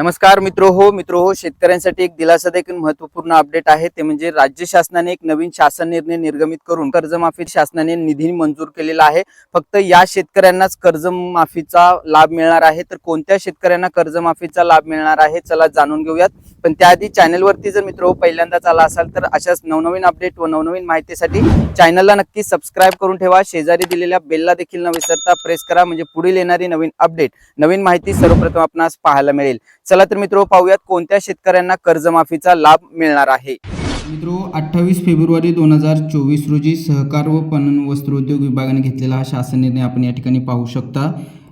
नमस्कार मित्र हो मित्र हो शेतकऱ्यांसाठी एक दिलासा देखील महत्त्वपूर्ण अपडेट आहे. ते म्हणजे राज्य शासनाने एक नवीन शासन निर्णय निर्गमित करून कर्जमाफी शासनाने निधी मंजूर केलेला आहे. फक्त या शेतकऱ्यांनाच कर्जमाफीचा लाभ मिळणार आहे. तर कोणत्या शेतकऱ्यांना कर्जमाफीचा लाभ मिळणार आहे चला जाणून घेऊयात. पण त्याआधी चॅनलवरती जर मित्र हो पहिल्यांदाच आला असाल तर अशाच नवनवीन अपडेट व नवनवीन माहितीसाठी चॅनलला नक्की सबस्क्राईब करून ठेवा. शेजारी दिलेल्या बेलला देखील न विसरता प्रेस करा. म्हणजे पुढील येणारी नवीन अपडेट नवीन माहिती सर्वप्रथम आपणास पाहायला मिळेल. चला तर मित्र पाहूयात कोणत्या शेतकऱ्यांना कर्जमाफीचा लाभ मिळणार आहे. मित्रो अठ्ठावीस फेब्रुवारी दोन हजार चोवीस रोजी सहकार व पणन वस्त्रोद्योग विभागाने घेतलेला हा शासन निर्णय आपण या ठिकाणी पाहू शकता.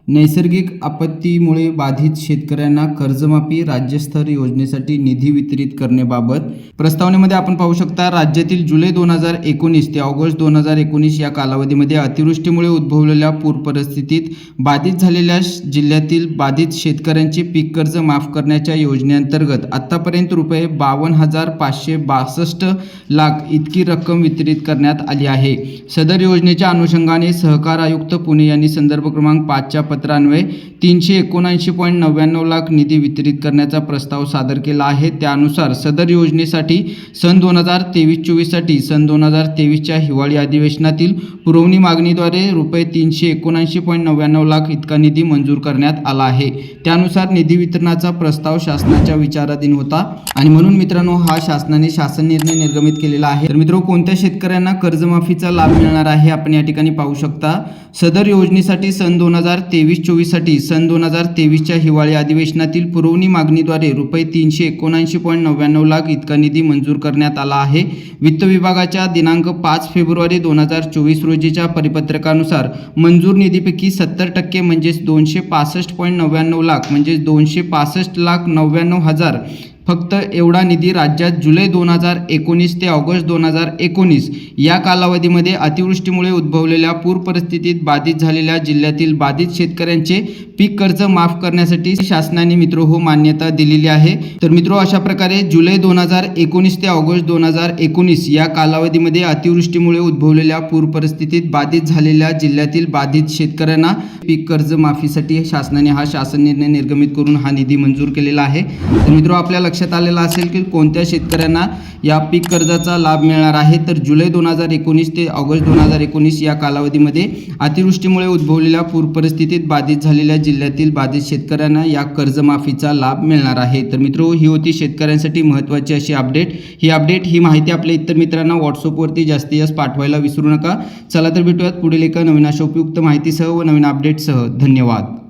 नैसर्गिक आपत्तीमुळे बाधित शेतकऱ्यांना कर्जमाफी राज्यस्तर योजनेसाठी निधी वितरित करण्याबाबत प्रस्तावनेमध्ये आपण पाहू शकता राज्यातील जुलै दोन हजार एकोणीस ते ऑगस्ट दोन हजार एकोणीस या कालावधीमध्ये अतिवृष्टीमुळे उद्भवलेल्या पूर परिस्थितीत बाधित झालेल्या जिल्ह्यातील बाधित शेतकऱ्यांचे पीक कर्ज माफ करण्याच्या योजनेअंतर्गत आत्तापर्यंत रुपये बावन्न हजार पाचशे बासष्ट लाख इतकी रक्कम वितरित करण्यात आली आहे. सदर योजनेच्या अनुषंगाने सहकार आयुक्त पुणे यांनी संदर्भ क्रमांक पाचच्या पत्रान्वये तीनशे एकोणऐंशी पॉईंट नव्याण्णव लाख निधी वितरित करण्याचा प्रस्ताव सादर केला आहे. त्यानुसार सदर योजनेसाठी सन दोन हजार तेवीस चोवीससाठी सन दोन हजार तेवीसच्या हिवाळी अधिवेशनातील पुरवणी मागणीद्वारे रुपये तीनशे एकोणऐंशी पॉईंट नव्याण्णव लाख इतका निधी मंजूर करण्यात आला आहे. त्यानुसार निधी वितरणाचा प्रस्ताव शासनाच्या विचाराधीन होता आणि म्हणून मित्रांनो हा शासनाने शासन निर्णय निर्गमित केलेला आहे. तर मित्र कोणत्या शेतकऱ्यांना कर्जमाफीचा लाभ मिळणार आहे? आपण या ठिकाणी पाहू शकता. सदर योजनेसाठी सन दोन हजार तेवीस चोवीससाठी सन दोन हजार तेवीसच्या हिवाळी अधिवेशनातील पुरवणी मागणीद्वारे रुपये तीनशे एकोणऐंशी पॉईंट नव्याण्णव लाख इतका निधी मंजूर करण्यात आला आहे. वित्त विभागाच्या दिनांक पाच फेब्रुवारी दोन हजार चोवीस रोजीच्या परिपत्रकानुसार मंजूर निधीपैकी सत्तर टक्के म्हणजेच दोनशे पासष्ट पॉईंट नव्याण्णव लाख म्हणजेच दोनशे पासष्ट लाख नव्याण्णव हजार फक्त एवढा निधी राज्यात जुलै दोन हजार एकोणीस ते ऑगस्ट दोन हजार एकोणीस या कालावधीमध्ये अतिवृष्टीमुळे उद्भवलेल्या पूर परिस्थितीत बाधित झालेल्या जिल्ह्यातील बाधित शेतकऱ्यांचे पीक कर्ज माफ करण्यासाठी शासनाने मित्र हो मान्यता दिलेली आहे. तर मित्रो अशा प्रकारे जुलै दोन हजार एकोणीस ते ऑगस्ट दोन हजार एकोणीस या कालावधीमध्ये अतिवृष्टीमुळे उद्भवलेल्या पूर परिस्थितीत बाधित झालेल्या जिल्ह्यातील बाधित शेतकऱ्यांना पीक कर्ज माफीसाठी शासनाने हा शासन निर्णय निर्गमित करून हा निधी मंजूर केलेला आहे. तर मित्रो आपल्या लक्षात आलेलं असेल की कोणत्या शेतकऱ्यांना या पीक कर्जाचा लाभ मिळणार आहे? तर जुलै दोन हजार एकोणीस ते ऑगस्ट दोन हजार एकोणीस या कालावधीमध्ये अतिवृष्टीमुळे उद्भवलेल्या पूर परिस्थितीत बाधित झालेल्या जिल्ह्यातील बाधित शेतकऱ्यांना या कर्जमाफीचा लाभ मिळणार आहे. तर मित्रो ही होती शेतकऱ्यांसाठी महत्त्वाची अशी अपडेट. ही अपडेट ही माहिती आपल्या इतर मित्रांना व्हॉट्सअपवरती जास्तीत जास्त पाठवायला विसरू नका. चला तर भेटूयात पुढील एका नवीन अशा उपयुक्त माहितीसह व नवीन अपडेटसह. धन्यवाद.